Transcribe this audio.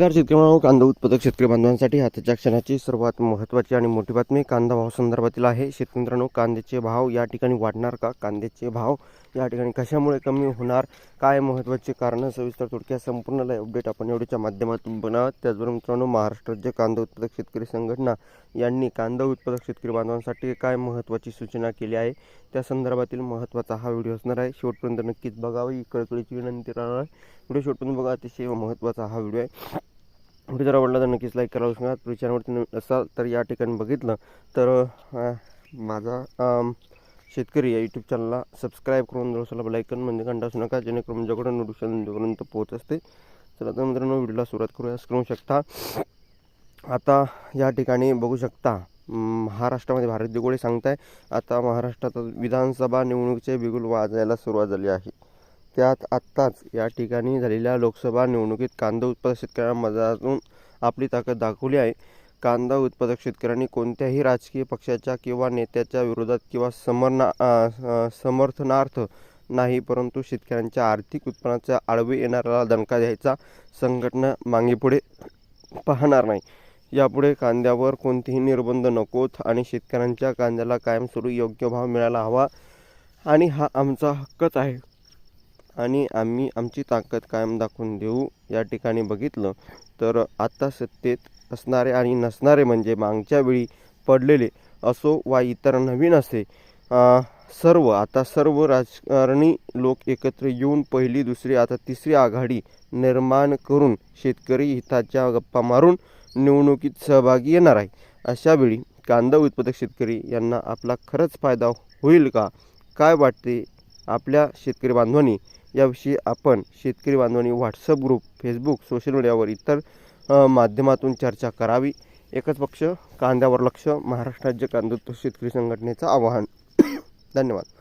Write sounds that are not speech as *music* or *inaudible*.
नमस्कार शेतकरी बांधव कांदा उत्पादक शेतकरी बांधवांसाठी आताच्या क्षणाची सर्वात महत्त्वाची आणि मोठी बातमी कांदा भाव संदर्भातील आहे. शेतकऱ्यांनो कांद्याचे भाव या ठिकाणी वाढणार का? कांद्याचे भाव या ठिकाणी कशामुळे कमी होणार? काय महत्त्वाचे कारणं? सविस्तर थोडक्यात संपूर्ण लाईव्ह अपडेट आपण एवढ्याच्या माध्यमातून बनवत त्याचबरोबर मित्रांनो महाराष्ट्र राज्य कांदा उत्पादक शेतकरी संघटना यांनी कांदा उत्पादक शेतकरी बांधवांसाठी काय महत्त्वाची सूचना केली आहे? त्या संदर्भातील महत्त्वाचा हा व्हिडिओ असणार आहे. शेवटपर्यंत नक्कीच बघावं. ही कळकळीची विनंती राहणार आहे. व्हिडिओ शेवटपर्यंत बघा. अतिशय महत्त्वाचा हा व्हिडिओ आहे. व्हिडिओ जर आवडला तर नक्कीच लाईक करावं सांगा तुम्ही चॅनलवरती असाल तर या ठिकाणी बघितलं तर माझा शेतकरी या यूट्यूब चॅनलला सबस्क्राईब करून जवळ लाईकन म्हणजे घंटा असू नका जेणेकरून माझ्याकडे नोटिफिकेशन तुमच्यापर्यंत पोहोच असते. चला तर मित्रांनो व्हिडिओला सुरुवात करूया. करू शकता. आता या ठिकाणी बघू शकता महाराष्ट्रामध्ये भारत दिगोळे सांगताय. आता महाराष्ट्रात विधानसभा निवडणुकीचे बिगुल वाजायला सुरुवात झाली आहे. त्यात आत्ताच या ठिकाणी झालेल्या लोकसभा निवडणुकीत कांदा उत्पादक शेतकऱ्यांमधून आपली ताकद दाखवली आहे. कांदा उत्पादक शेतकऱ्यांनी कोणत्याही राजकीय पक्षाच्या किंवा नेत्याच्या विरोधात किंवा समरना समर्थनार्थ नाही परंतु शेतकऱ्यांच्या आर्थिक उत्पन्नाच्या आडवे येणाऱ्याला दणका द्यायचा संघटना मागेपुढे पाहणार नाही. यापुढे कांद्यावर कोणतेही निर्बंध नकोत आणि शेतकऱ्यांच्या कांद्याला कायमस्वरूपी योग्य भाव मिळायला हवा आणि हा आमचा हक्कच आहे. आणि आम्ही आमची ताकद कायम दाखवून देऊ या ठिकाणी बघितलं तर आता सत्तेत असणारे आणि नसणारे म्हणजे मागच्या वेळी पडलेले असो वा इतर नवीन असे सर्व आता सर्व राजकारणी लोक एकत्र येऊन पहिली दुसरी आता तिसरी आघाडी निर्माण करून शेतकरी हिताच्या गप्पा मारून निवडणुकीत सहभागी येणार आहे. अशा वेळी कांदा उत्पादक शेतकरी यांना आपला खरंच फायदा होईल का? काय वाटते आपल्या शेतकरी बांधवांनी? याविषयी आपण शेतकरी बांधवांनी व्हॉट्सअप ग्रुप फेसबुक सोशल मीडियावर इतर माध्यमातून चर्चा करावी. एकच पक्ष कांद्यावर लक्ष महाराष्ट्र राज्य कांदोत्तर शेतकरी संघटनेचं आवाहन. *coughs* धन्यवाद.